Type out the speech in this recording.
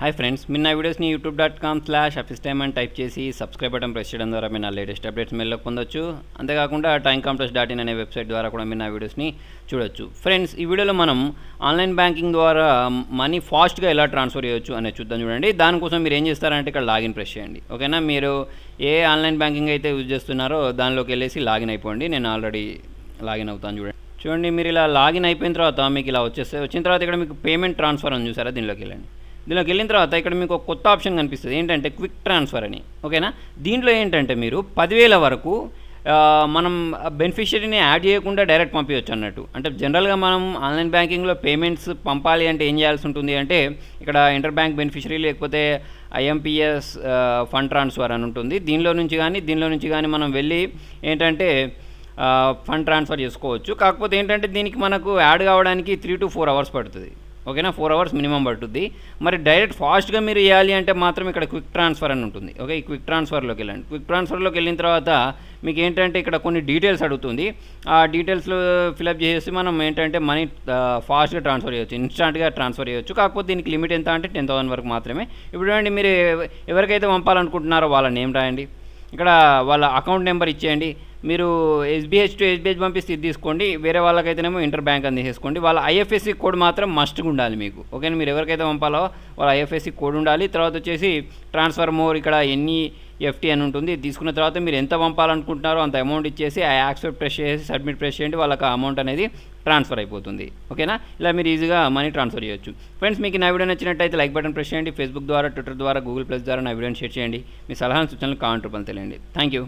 Hi friends మీరు నా వీడియోస్ని YouTube dot com slash office time అని టైప్ చేసి సబ్స్క్రైబ్ బటన్ ప్రెస్ చేయడం ద్వారా మీరు నా లేటెస్ట్ అప్డేట్స్ మెల్లో పొందొచ్చు. అంతేకాకుండా టైం కాంప్లెక్స్ డాట్ ఇన్ అనే వెబ్సైట్ ద్వారా కూడా మీరు నా వీడియోస్ని చూడొచ్చు. ఫ్రెండ్స్ ఈ వీడియోలో మనం ఆన్లైన్ బ్యాంకింగ్ ద్వారా మనీ ఫాస్ట్గా ఎలా ట్రాన్స్ఫర్ చేయొచ్చు అనేది చూద్దాం చూడండి. దానికోసం మీరు ఏం చేస్తారంటే ఇక్కడ లాగిన్ ప్రెస్ చేయండి. ఓకేనా మీరు ఏ ఆన్లైన్ బ్యాంకింగ్ అయితే యూజ్ చేస్తున్నారో దానిలోకి వెళ్ళేసి లాగిన్ అయిపోండి. నేను ఆల్రెడీ లాగిన్ అవుతాను చూడండి. చూడండి మీరు ఇలా లాగిన్ అయిపోయిన తర్వాత మీకు ఇలా వచ్చేస్తే వచ్చిన తర్వాత ఇక్కడ మీకు పేమెంట్ ట్రాన్స్ఫర్ అని చూసారా? దీనిలోకి వెళ్ళండి. దీనిలోకి వెళ్ళిన తర్వాత ఇక్కడ మీకు ఒక కొత్త ఆప్షన్ కనిపిస్తుంది. ఏంటంటే క్విక్ ట్రాన్స్ఫర్ అని. ఓకేనా? దీంట్లో ఏంటంటే మీరు పదివేల వరకు మనం బెనిఫిషియరీని యాడ్ చేయకుండా డైరెక్ట్ పంపించవచ్చు అన్నట్టు. అంటే జనరల్గా మనం ఆన్లైన్ బ్యాంకింగ్లో పేమెంట్స్ పంపాలి అంటే ఏం చేయాల్సి ఉంటుంది అంటే ఇక్కడ ఇంటర్ బ్యాంక్ బెనిఫిషరీ లేకపోతే ఐఎంపిఎస్ ఫండ్ ట్రాన్స్ఫర్ అని ఉంటుంది. దీనిలో నుంచి కానీ దీనిలో నుంచి కానీ మనం వెళ్ళి ఏంటంటే ఫండ్ ట్రాన్స్ఫర్ చేసుకోవచ్చు. కాకపోతే ఏంటంటే దీనికి మనకు యాడ్ కావడానికి త్రీ టు ఫోర్ అవర్స్ పడుతుంది. ఓకేనా? ఫోర్ అవర్స్ మినిమం పడుతుంది మరి డైరెక్ట్ ఫాస్ట్గా మీరు చేయాలి అంటే మాత్రం ఇక్కడ క్విక్ ట్రాన్స్ఫర్ అని ఉంటుంది. ఓకే? ఈ క్విక్ ట్రాన్స్ఫర్లోకి వెళ్ళండి. క్విక్ ట్రాన్స్ఫర్లోకి వెళ్ళిన తర్వాత మీకు ఏంటంటే ఇక్కడ కొన్ని డీటెయిల్స్ అడుగుతుంది. ఆ డీటెయిల్స్లో ఫిలప్ చేసి మనం ఏంటంటే మనీ ఫాస్ట్గా ట్రాన్స్ఫర్ చేయొచ్చు. ఇన్స్టాంట్గా ట్రాన్స్ఫర్ చేయొచ్చు. కాకపోతే దీనికి లిమిట్ ఎంత అంటే టెన్ థౌసండ్ వరకు మాత్రమే. ఇప్పుడు అండి మీరు ఎవరికైతే పంపాలనుకుంటున్నారో వాళ్ళ నేమ్ రాయండి. ఇక్కడ వాళ్ళ అకౌంట్ నెంబర్ ఇచ్చేయండి. మీరు ఎస్బీహెచ్ టు ఎస్బీహెచ్ పంపిస్తే ఇది తీసుకోండి. వేరే వాళ్ళకైతేనేమో ఇంటర్ బ్యాంక్ అని తీసేసుకోండి. వాళ్ళ ఐఎఫ్ఎస్సి కోడ్ మాత్రం మస్ట్గా ఉండాలి మీకు. ఓకేనా? మీరు ఎవరికైతే పంపాలో వాళ్ళ ఐఎఫ్ఎస్సి కోడ్ ఉండాలి. తర్వాత వచ్చేసి ట్రాన్స్ఫర్ మోర్ ఇక్కడ ఎన్ని ఎఫ్టీ అని ఉంటుంది. తీసుకున్న తర్వాత మీరు ఎంత పంపాలనుకుంటున్నారో అంత అమౌంట్ ఇచ్చేసి ఆ యాక్సెప్ట్ ప్రెస్ చేసి సబ్మిట్ ప్రెస్ చేయండి. వాళ్ళకి ఆ అమౌంట్ అనేది ట్రాన్స్ఫర్ అయిపోతుంది. ఓకేనా? ఇలా మీరు ఈజీగా మనీ ట్రాన్స్ఫర్ చేయొచ్చు. ఫ్రెండ్స్ మీకు నా వీడియో నచ్చినట్టయితే లైక్ బటన్ ప్రెస్ చేయండి. ఫేస్బుక్ ద్వారా ట్విట్టర్ ద్వారా గూగుల్ ప్లస్ ద్వారా నా వీడియోని షేర్ చేయండి. మీ సలహా సూచనలు కామెంట్ రూపంలో తెలియండి. Thank you